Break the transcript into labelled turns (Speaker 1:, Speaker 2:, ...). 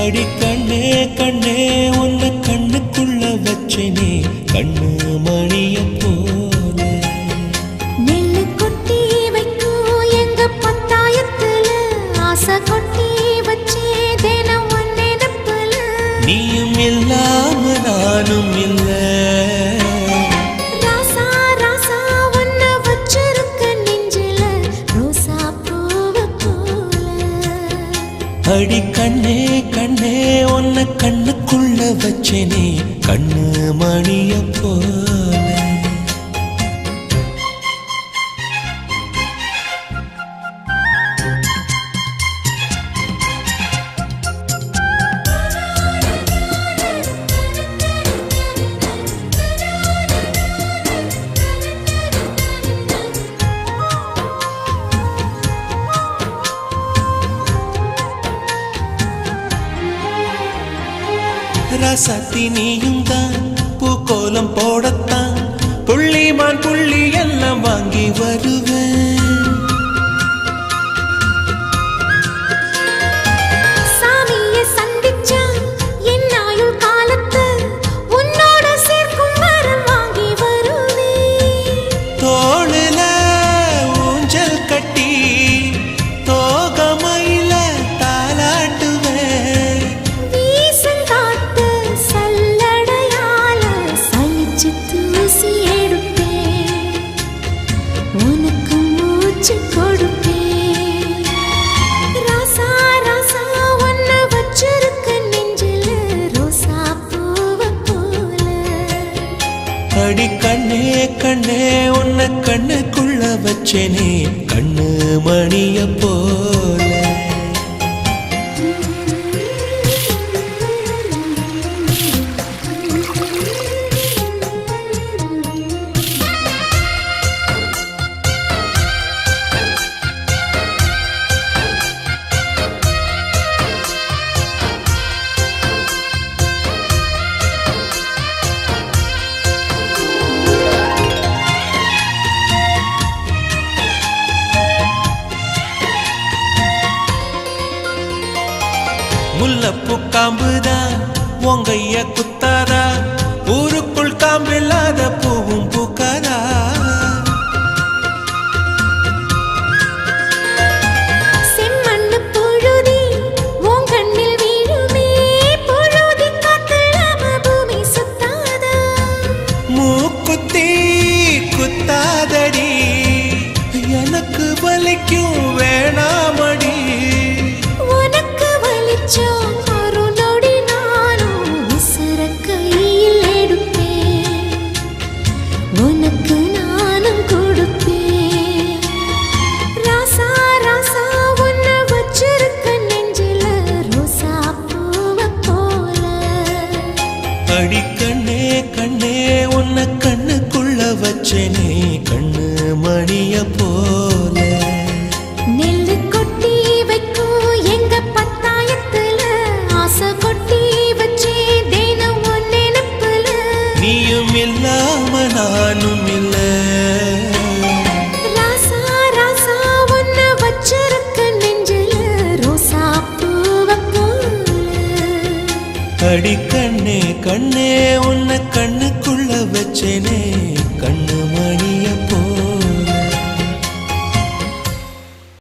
Speaker 1: அடி கண்ணே கண்ணே உன்னை கண்ணுக்குள்ள வச்சனே. கண்ணு மணிய போல.
Speaker 2: நெல்லு கொட்டி வைக்கும் எங்க பத்தாயத்துல. ஆசை
Speaker 1: நீயும் இல்லாம நானும் இல்ல. அடி கண்ணே கண்ணே உன்னை கண்ணுக்குள்ள வச்சனே கண்ணு மணிய போல. ரசத்தி நீயும் தான். பூக்கோலம் போடத்தான். புள்ளிமான் புள்ளி எல்லாம் வாங்கி வருவேன்.
Speaker 2: மூச்சு கொடுப்பேன்
Speaker 1: அடி கண்ணே கண்ணே உன்னை கண்ணுக்குள்ள வச்சேனே. கண்ணு மணிய போல. முல்லப்பூ காம்புதான் உங்கைய குத்தாதா? ஊருக்குள் காம்பில்லாத பூவும் மூக்குத்தி குத்தாதடி எனக்கு வலிக்கும் வேணாமடி அடி கண்ணே உன்னை கண்ணுக்குள்ள வச்சேனே. கண்ணு மணிய போல.
Speaker 2: நெல்லு கொட்டி வைக்கும் எங்க பத்தாயத்துல. ஆசை கொட்டி வச்சே தினம் நினைப்புல.
Speaker 1: நீயும் இல்லாம நானும் இல்ல.
Speaker 2: ராசா ராசா உன்னை வச்சிருக்க நெஞ்சில ரோசா பூவ போல
Speaker 1: அடி கண்ணே கண்ணே உன்னை கண்ணுக்குள்ள வச்சேனே. கண்ணு மணிய போ